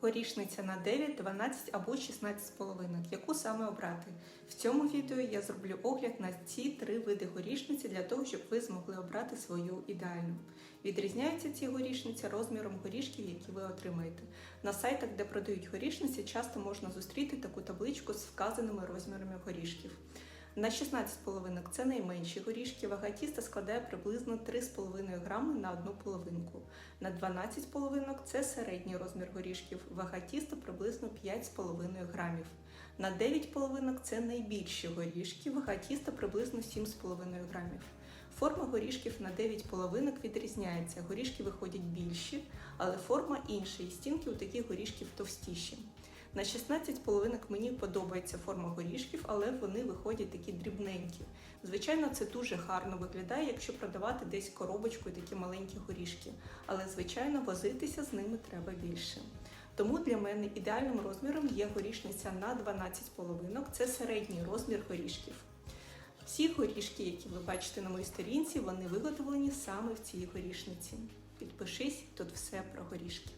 Горішниця на 9, 12 або 16 половинок. Яку саме обрати? В цьому відео я зроблю огляд на ці три види горішниці для того, щоб ви змогли обрати свою ідеальну. Відрізняються ці горішниці розміром горішків, які ви отримаєте. На сайтах, де продають горішниці, часто можна зустріти таку табличку з вказаними розмірами горішків. На 16 половинок це найменші горішки. Вага тіста складає приблизно 3,5 грами на одну половинку. На 12 половинок це середній розмір горішків. Вага тіста приблизно 5,5 грамів. На 9 половинок це найбільші горішки. Вага тіста приблизно 7,5 грамів. Форма горішків на 9 половинок відрізняється. Горішки виходять більші, але форма інша, і стінки у таких горішків товстіші. На 16 половинок мені подобається форма горішків, але вони виходять такі дрібненькі. Звичайно, це дуже гарно виглядає, якщо продавати десь коробочку такі маленькі горішки. Але, звичайно, возитися з ними треба більше. Тому для мене ідеальним розміром є горішниця на 12 половинок. Це середній розмір горішків. Всі горішки, які ви бачите на моїй сторінці, вони виготовлені саме в цій горішниці. Підпишись, тут все про горішки.